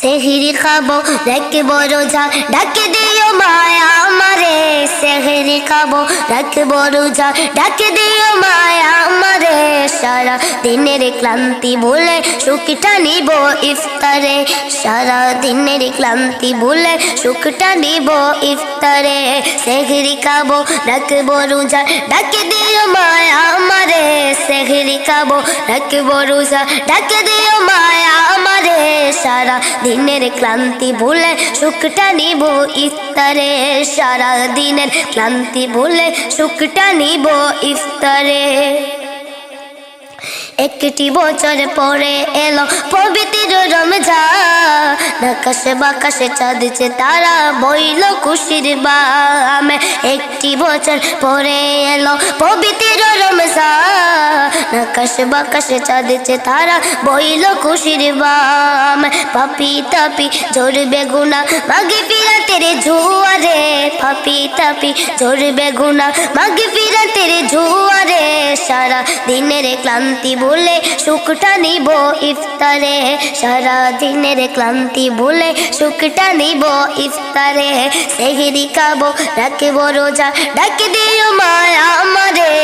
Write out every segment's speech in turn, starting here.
সেহিরি খাব রাখব রোজা ডাকে দিও মায়া আমারে সেহিরি খাব রাখব রোজা ডাকে দিও মায়া আমারে সারা দিনের ক্লান্তি বলে সুখটা নিব ইফতারে সারা দিনের ক্লান্তি বলে সুখটা নিব ইফতারে সেহিরি খাব রাখব রোজা ডাকে দিও মায়া আমারে সেহিরি খাব রাখব রোজা ডাকে দিও মায়া সারা দিনের ক্লান্তি ভুলে সুখটা নিব ইফতারে। সারা দিনের ক্লান্তি ভুলে সুখটা নিব ইফতারে। একটি বছর পরে এলো পবিত্র রমজান। আকাশে বাকাশে চাঁদছে তারা বইল খুশির বাম। একটি বছর পরে এলো পবিত্র আকাশে বাকাশে চাঁদছে তারা, বইল খুশির বাম। পাপি তাপি জোরবে গুনা মাগে ফিরা তেরে জুয়ারে। পাপি তাপি জোরবে গুনা মাগে ফিরা তেরে জুয়ারে। সারা দিনের ক্লান্তি বলে সুখটা নিব ইফতারে। সারা দিনের ক্লান্তি বলে সুখটা নিব ইফতারে। সেহিরি খাব, রাখব রোজা, ডাকে দিও মায়া আমারে।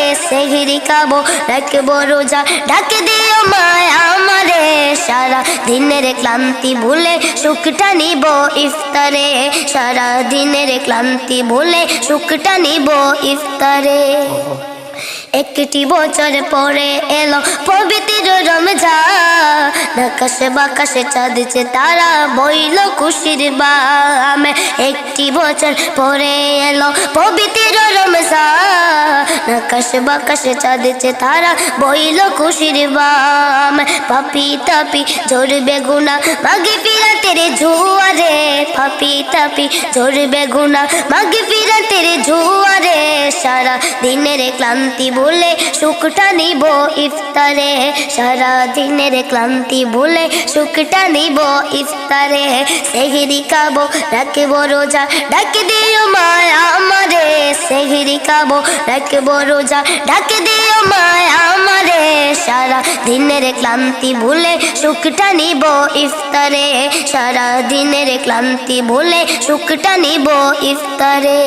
সেহিরি খাব, রাখব রোজা। ডাকে দিও মায়া আমারে, সারা দিনের ক্লান্তি ভুলে সুখটা নিব ইফতারে। সারা দিনের ক্লান্তি ভুলে সুখটা নিব ইফতারে। একটি বছর পরে এলো পবিত্র রমজান। আকাশে বাকাশে চাঁদছে তারা, বইল খুশির বাম। একটি বছর পরে এলো পবিত্র রমজান। আকাশে বাকাশে চাঁদেছে তারা বইল খুশির বাম। পাপি তাপি ঝরবে গুনা মাগে ফিরা তেরে জুয়ারে পাপি তাপি জোরবে গুনা মাগে ফিরা তেরে জুয়ারে সারা দিনের ক্লান্তি বলে সুখটা নিব ইফতারে সারা দিনের ক্লান্তি বলে সুখটা নিব ইফতারে সেহিরি খাব রাখব রোজা ডাকে দিও মায়া আমারে সেহিরি খাব রাখব রোজা ডাকে দিও মায়া আমারে সারা দিনের ক্লান্তি ভুলে সুখটা নিব ইফতারে সারা দিনের ক্লান্তি ভুলে সুখটা নিব ইফতারে।